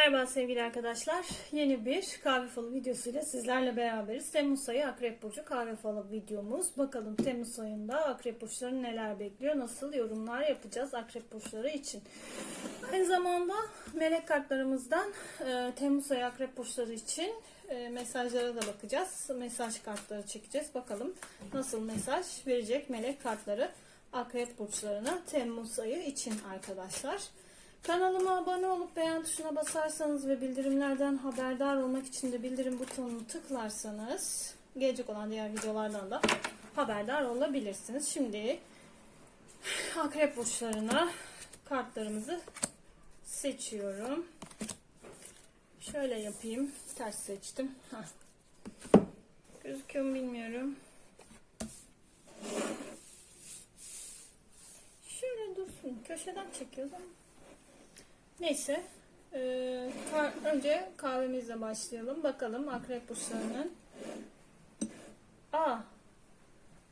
Merhaba sevgili arkadaşlar. Yeni bir kahve falı videosuyla sizlerle beraberiz. Temmuz ayı Akrep Burcu kahve falı videomuz. Bakalım Temmuz ayında Akrep Burçları neler bekliyor, nasıl yorumlar yapacağız Akrep Burçları için. Aynı zamanda melek kartlarımızdan e, Temmuz ayı Akrep Burçları için e, mesajlara da bakacağız. Mesaj kartları çekeceğiz. Bakalım nasıl mesaj verecek melek kartları Akrep Burçlarına Temmuz ayı için arkadaşlar. Kanalıma abone olup beğen tuşuna basarsanız ve bildirimlerden haberdar olmak için de bildirim butonunu tıklarsanız gelecek olan diğer videolardan da haberdar olabilirsiniz. Şimdi akrep burçlarına kartlarımızı seçiyorum. Şöyle yapayım. Ters seçtim. Gözüküyor mu bilmiyorum. Şöyle dursun. Köşeden çekiyoruz ama. Neyse. Ee, önce kahvemizle başlayalım. Bakalım akrep burçlarının. Aa.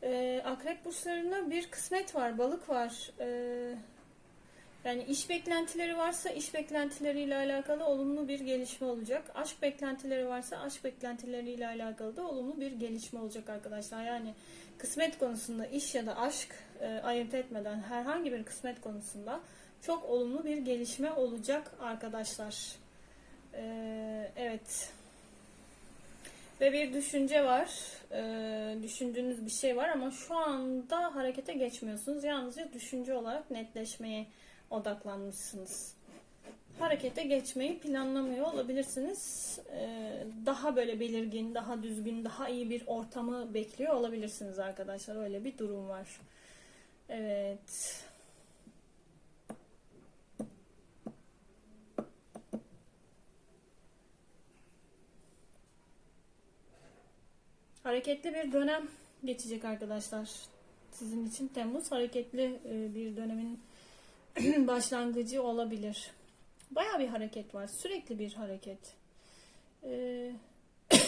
Ee, akrep burçlarına bir kısmet var. Balık var. Ee, yani iş beklentileri varsa iş beklentileriyle alakalı olumlu bir gelişme olacak. Aşk beklentileri varsa aşk beklentileriyle alakalı da olumlu bir gelişme olacak arkadaşlar. Yani kısmet konusunda iş ya da aşk e, ayırt etmeden herhangi bir kısmet konusunda çok olumlu bir gelişme olacak arkadaşlar. Ee, evet. Ve bir düşünce var. Ee, düşündüğünüz bir şey var ama şu anda harekete geçmiyorsunuz. Yalnızca düşünce olarak netleşmeye odaklanmışsınız. Harekete geçmeyi planlamıyor olabilirsiniz. Ee, daha böyle belirgin, daha düzgün, daha iyi bir ortamı bekliyor olabilirsiniz arkadaşlar. Öyle bir durum var. Evet. Hareketli bir dönem geçecek arkadaşlar. Sizin için Temmuz hareketli e, bir dönemin başlangıcı olabilir. Baya bir hareket var. Sürekli bir hareket. Ee,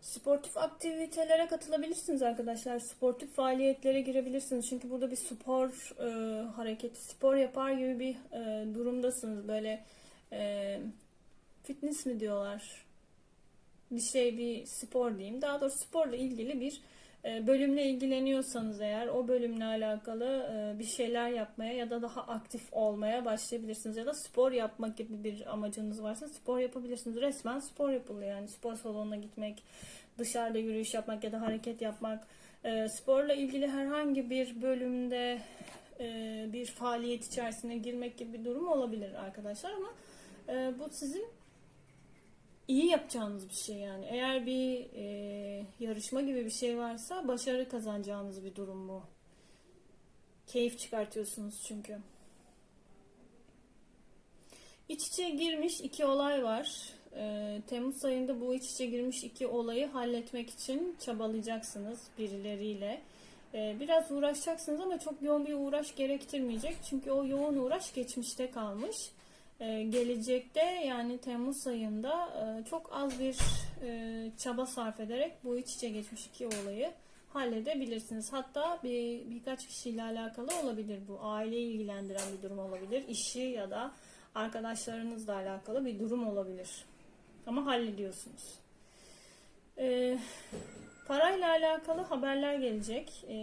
sportif aktivitelere katılabilirsiniz arkadaşlar. Sportif faaliyetlere girebilirsiniz. Çünkü burada bir spor e, hareketi, spor yapar gibi bir e, durumdasınız. Böyle e, fitness mi diyorlar? Bir şey bir spor diyeyim. Daha doğrusu sporla ilgili bir e, bölümle ilgileniyorsanız eğer o bölümle alakalı e, bir şeyler yapmaya ya da daha aktif olmaya başlayabilirsiniz. Ya da spor yapmak gibi bir amacınız varsa spor yapabilirsiniz. Resmen spor yapılıyor yani spor salonuna gitmek, dışarıda yürüyüş yapmak ya da hareket yapmak. E, sporla ilgili herhangi bir bölümde bir faaliyet içerisine girmek gibi bir durum olabilir arkadaşlar ama bu sizin iyi yapacağınız bir şey yani. Eğer bir e, yarışma gibi bir şey varsa başarı kazanacağınız bir durum bu. Keyif çıkartıyorsunuz çünkü. İç içe girmiş iki olay var. E, Temmuz ayında bu iç içe girmiş iki olayı halletmek için çabalayacaksınız birileriyle. E, biraz uğraşacaksınız ama çok yoğun bir uğraş gerektirmeyecek. Çünkü o yoğun uğraş geçmişte kalmış e, gelecekte yani Temmuz ayında e, çok az bir e, çaba sarf ederek bu iç içe geçmiş iki olayı halledebilirsiniz. Hatta bir birkaç kişiyle alakalı olabilir bu. Aileyi ilgilendiren bir durum olabilir. işi ya da arkadaşlarınızla alakalı bir durum olabilir. Ama hallediyorsunuz. E, parayla alakalı haberler gelecek. E,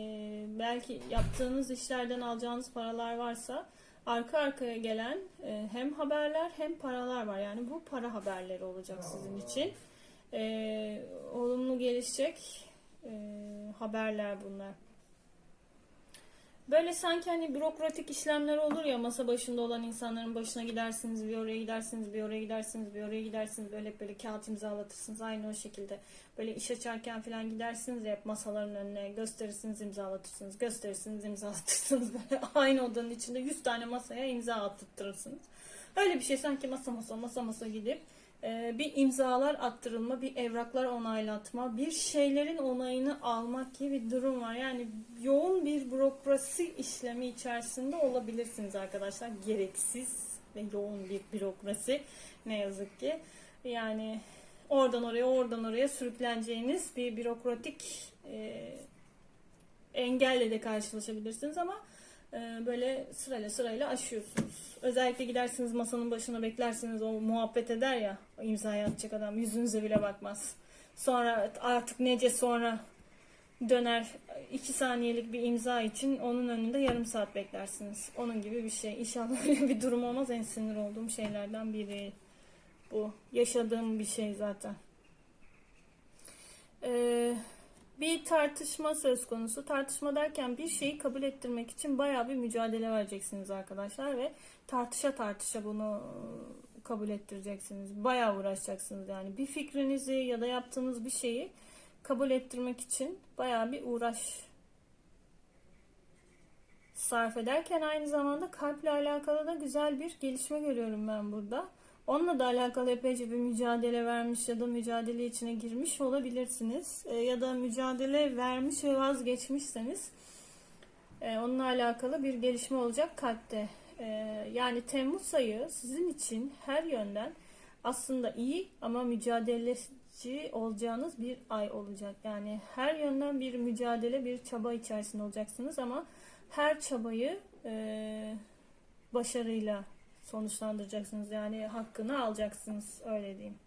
belki yaptığınız işlerden alacağınız paralar varsa arka arkaya gelen e, hem haberler hem paralar var. Yani bu para haberleri olacak sizin için. E, olumlu gelişecek e, haberler bunlar. Böyle sanki hani bürokratik işlemler olur ya masa başında olan insanların başına gidersiniz bir oraya gidersiniz bir oraya gidersiniz bir oraya gidersiniz. Böyle böyle kağıt imzalatırsınız aynı o şekilde. Böyle iş açarken falan gidersiniz hep masaların önüne gösterirsiniz imzalatırsınız gösterirsiniz imzalatırsınız. Böyle aynı odanın içinde 100 tane masaya imza attırtırsınız. Öyle bir şey sanki masa masa masa masa gidip bir imzalar attırılma, bir evraklar onaylatma, bir şeylerin onayını almak gibi bir durum var. Yani yoğun bir bürokrasi işlemi içerisinde olabilirsiniz arkadaşlar. Gereksiz ve yoğun bir bürokrasi ne yazık ki. Yani oradan oraya oradan oraya sürükleneceğiniz bir bürokratik e, engelle de karşılaşabilirsiniz ama böyle sırayla sırayla aşıyorsunuz. Özellikle gidersiniz masanın başına beklersiniz o muhabbet eder ya imzayı atacak adam yüzünüze bile bakmaz. Sonra artık nece sonra döner iki saniyelik bir imza için onun önünde yarım saat beklersiniz. Onun gibi bir şey. İnşallah öyle bir durum olmaz. En sinir olduğum şeylerden biri bu. Yaşadığım bir şey zaten. Ee, bir tartışma söz konusu. Tartışma derken bir şeyi kabul ettirmek için bayağı bir mücadele vereceksiniz arkadaşlar ve tartışa tartışa bunu kabul ettireceksiniz. Bayağı uğraşacaksınız yani. Bir fikrinizi ya da yaptığınız bir şeyi kabul ettirmek için bayağı bir uğraş sarf ederken aynı zamanda kalple alakalı da güzel bir gelişme görüyorum ben burada. Onunla da alakalı epeyce bir mücadele vermiş ya da mücadele içine girmiş olabilirsiniz. E, ya da mücadele vermiş ve vazgeçmişseniz e, onunla alakalı bir gelişme olacak kalpte. E, yani Temmuz ayı sizin için her yönden aslında iyi ama mücadeleci olacağınız bir ay olacak. Yani her yönden bir mücadele, bir çaba içerisinde olacaksınız ama her çabayı e, başarıyla sonuçlandıracaksınız. Yani hakkını alacaksınız öyle diyeyim.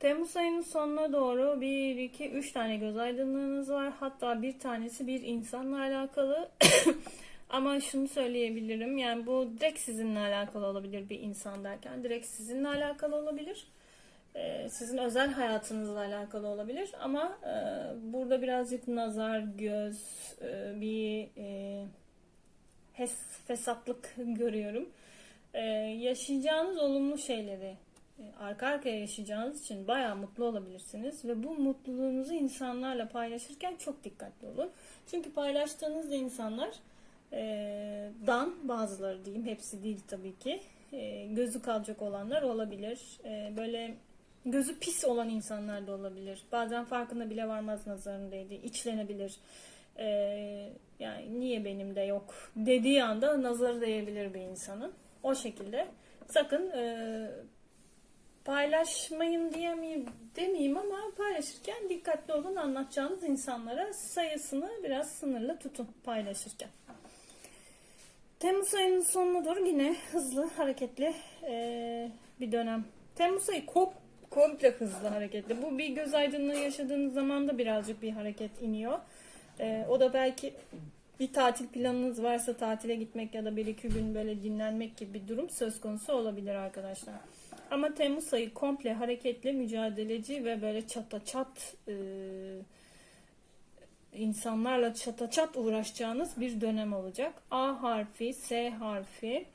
Temmuz ayının sonuna doğru 1, 2, 3 tane göz aydınlığınız var. Hatta bir tanesi bir insanla alakalı. Ama şunu söyleyebilirim. Yani bu direkt sizinle alakalı olabilir bir insan derken. Direkt sizinle alakalı olabilir. Ee, sizin özel hayatınızla alakalı olabilir. Ama e, burada birazcık nazar, göz, e, bir e, hes, fesatlık görüyorum. Ee, yaşayacağınız olumlu şeyleri e, arka arkaya yaşayacağınız için bayağı mutlu olabilirsiniz ve bu mutluluğunuzu insanlarla paylaşırken çok dikkatli olun. Çünkü paylaştığınız insanlar e, dan bazıları diyeyim hepsi değil tabii ki e, gözü kalacak olanlar olabilir. E, böyle gözü pis olan insanlar da olabilir. Bazen farkında bile varmaz nazarın değdiği. içlenebilir. E, yani niye benim de yok dediği anda nazarı değebilir bir insanın. O şekilde sakın e, paylaşmayın diyemeyim demeyeyim ama paylaşırken dikkatli olun anlatacağınız insanlara sayısını biraz sınırlı tutun paylaşırken. Temmuz ayının sonuna doğru yine hızlı hareketli e, bir dönem. Temmuz ayı kop, komple hızlı hareketli. Bu bir göz aydınlığı yaşadığınız zaman da birazcık bir hareket iniyor. E, o da belki bir tatil planınız varsa tatile gitmek ya da bir iki gün böyle dinlenmek gibi bir durum söz konusu olabilir arkadaşlar. Ama Temmuz ayı komple hareketli, mücadeleci ve böyle çata çat e, insanlarla çata çat uğraşacağınız bir dönem olacak. A harfi, S harfi,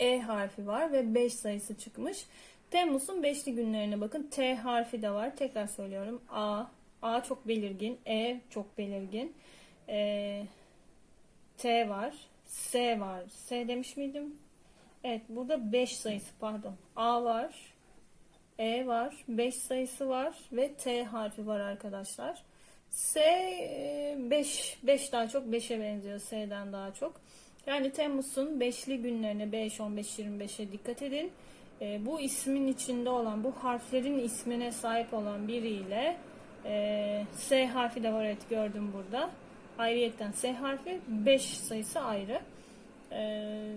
E harfi var ve 5 sayısı çıkmış. Temmuz'un 5'li günlerine bakın. T harfi de var. Tekrar söylüyorum. A, A çok belirgin. E çok belirgin. E, T var. S var. S demiş miydim? Evet burada 5 sayısı pardon. A var. E var. 5 sayısı var. Ve T harfi var arkadaşlar. S 5 5 daha çok 5'e benziyor S'den daha çok. Yani Temmuz'un 5'li günlerine 5 15 25'e dikkat edin. E, bu ismin içinde olan bu harflerin ismine sahip olan biriyle e, S harfi de var evet gördüm burada. Ayrıyetten S harfi 5 sayısı ayrı. E,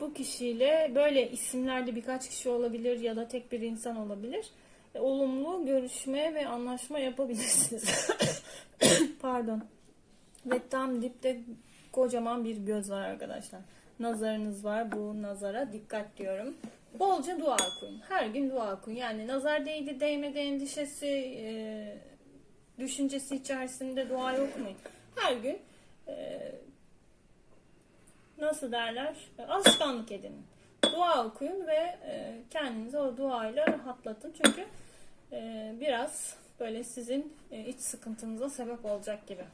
bu kişiyle böyle isimlerde birkaç kişi olabilir ya da tek bir insan olabilir. E, olumlu görüşme ve anlaşma yapabilirsiniz. Pardon. Ve tam dipte kocaman bir göz var arkadaşlar. Nazarınız var. Bu nazara dikkat diyorum. Bolca dua okuyun. Her gün dua okuyun. Yani nazar değdi değmedi endişesi, e, düşüncesi içerisinde dua okuyun. Her gün e, nasıl derler? Alışkanlık edinin. Dua okuyun ve e, kendinizi o duayla rahatlatın. Çünkü e, biraz böyle sizin e, iç sıkıntınıza sebep olacak gibi.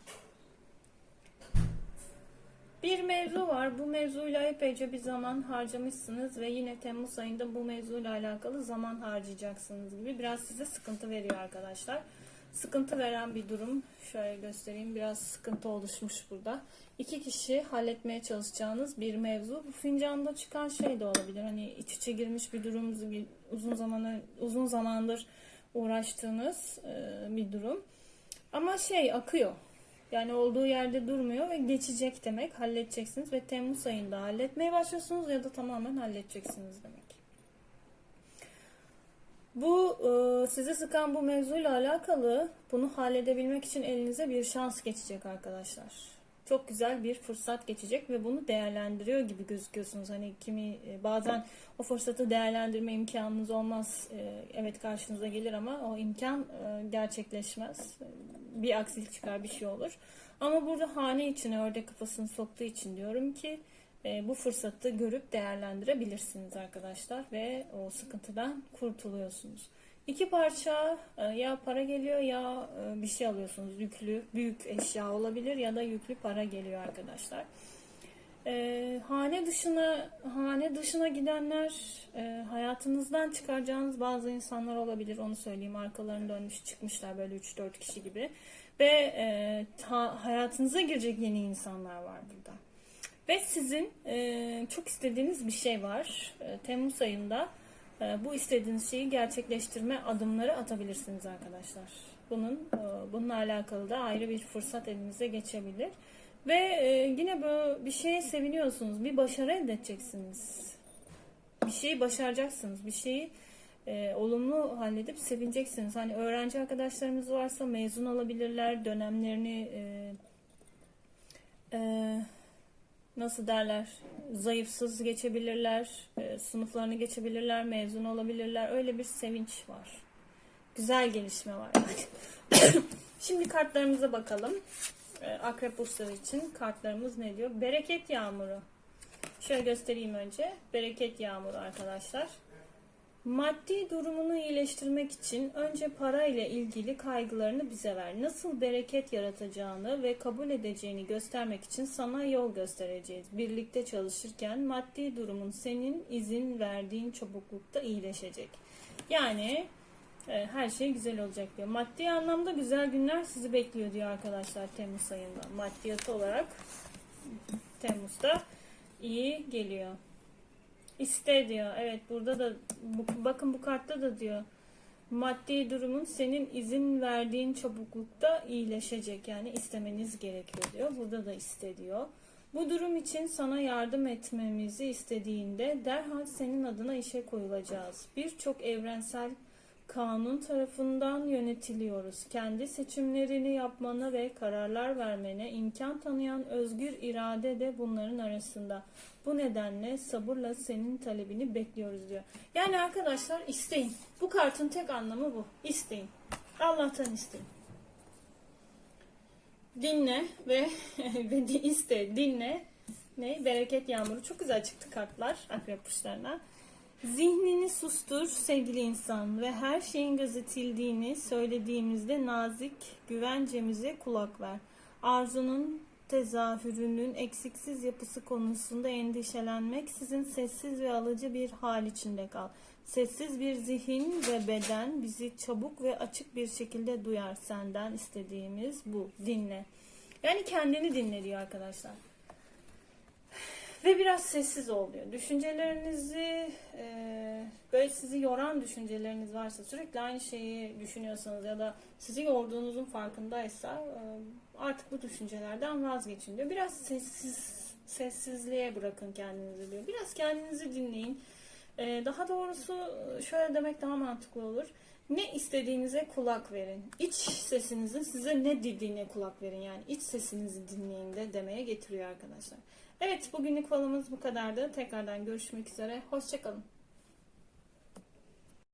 Bir mevzu var. Bu mevzuyla epeyce bir zaman harcamışsınız ve yine Temmuz ayında bu mevzuyla alakalı zaman harcayacaksınız gibi. Biraz size sıkıntı veriyor arkadaşlar. Sıkıntı veren bir durum. Şöyle göstereyim. Biraz sıkıntı oluşmuş burada. İki kişi halletmeye çalışacağınız bir mevzu. Bu fincanda çıkan şey de olabilir. Hani iç içe girmiş bir durum, uzun zamanı uzun zamandır uğraştığınız bir durum. Ama şey akıyor. Yani olduğu yerde durmuyor ve geçecek demek. Halledeceksiniz ve Temmuz ayında halletmeye başlıyorsunuz ya da tamamen halledeceksiniz demek. Bu e, sizi sıkan bu mevzuyla alakalı bunu halledebilmek için elinize bir şans geçecek arkadaşlar. Çok güzel bir fırsat geçecek ve bunu değerlendiriyor gibi gözüküyorsunuz. Hani kimi e, bazen o fırsatı değerlendirme imkanınız olmaz. E, evet karşınıza gelir ama o imkan e, gerçekleşmez. Bir aksilik çıkar bir şey olur. Ama burada hane içine ördek kafasını soktuğu için diyorum ki bu fırsatı görüp değerlendirebilirsiniz arkadaşlar ve o sıkıntıdan kurtuluyorsunuz. İki parça e, ya para geliyor ya e, bir şey alıyorsunuz. Yüklü, büyük eşya olabilir ya da yüklü para geliyor arkadaşlar. E, hane dışına hane dışına gidenler e, hayatınızdan çıkaracağınız bazı insanlar olabilir. Onu söyleyeyim. Arkalarını dönmüş çıkmışlar böyle 3-4 kişi gibi. Ve e, ta, hayatınıza girecek yeni insanlar var burada. Ve sizin e, çok istediğiniz bir şey var. E, Temmuz ayında bu istediğiniz şeyi gerçekleştirme adımları atabilirsiniz arkadaşlar. Bunun e, bununla alakalı da ayrı bir fırsat elinize geçebilir. Ve e, yine böyle bir şeye seviniyorsunuz. Bir başarı elde edeceksiniz. Bir şeyi başaracaksınız. Bir şeyi e, olumlu halledip sevineceksiniz. Hani öğrenci arkadaşlarımız varsa mezun olabilirler. Dönemlerini e, e, nasıl derler zayıfsız geçebilirler, e, sınıflarını geçebilirler, mezun olabilirler. Öyle bir sevinç var. Güzel gelişme var. Şimdi kartlarımıza bakalım. E, Akrep burçları için kartlarımız ne diyor? Bereket yağmuru. Şöyle göstereyim önce. Bereket yağmuru arkadaşlar. Maddi durumunu iyileştirmek için önce para ile ilgili kaygılarını bize ver. Nasıl bereket yaratacağını ve kabul edeceğini göstermek için sana yol göstereceğiz. Birlikte çalışırken maddi durumun senin izin verdiğin çabuklukta iyileşecek. Yani e, her şey güzel olacak diyor. Maddi anlamda güzel günler sizi bekliyor diyor arkadaşlar Temmuz ayında. Maddiyatı olarak Temmuz'da iyi geliyor. İste diyor. Evet burada da bu, bakın bu kartta da diyor. Maddi durumun senin izin verdiğin çabuklukta iyileşecek. Yani istemeniz gerekiyor diyor. Burada da iste diyor. Bu durum için sana yardım etmemizi istediğinde derhal senin adına işe koyulacağız. Birçok evrensel kanun tarafından yönetiliyoruz. Kendi seçimlerini yapmana ve kararlar vermene imkan tanıyan özgür irade de bunların arasında. Bu nedenle sabırla senin talebini bekliyoruz diyor. Yani arkadaşlar isteyin. Bu kartın tek anlamı bu. İsteyin. Allah'tan isteyin. Dinle ve ve iste. Dinle. Ne? Bereket yağmuru. Çok güzel çıktı kartlar akrep burçlarına. Zihnini sustur sevgili insan ve her şeyin gözetildiğini söylediğimizde nazik güvencemize kulak ver. Arzunun tezahürünün eksiksiz yapısı konusunda endişelenmek sizin sessiz ve alıcı bir hal içinde kal. Sessiz bir zihin ve beden bizi çabuk ve açık bir şekilde duyar senden istediğimiz bu. Dinle. Yani kendini dinle diyor arkadaşlar. Ve biraz sessiz oluyor. Düşüncelerinizi e, böyle sizi yoran düşünceleriniz varsa sürekli aynı şeyi düşünüyorsanız ya da sizi yorduğunuzun farkındaysa e, artık bu düşüncelerden vazgeçin diyor. Biraz sessiz sessizliğe bırakın kendinizi diyor. Biraz kendinizi dinleyin. E, daha doğrusu şöyle demek daha mantıklı olur. Ne istediğinize kulak verin. İç sesinizin size ne dediğine kulak verin. Yani iç sesinizi dinleyin de demeye getiriyor arkadaşlar. Evet bugünlük falımız bu kadardı. Tekrardan görüşmek üzere. Hoşçakalın.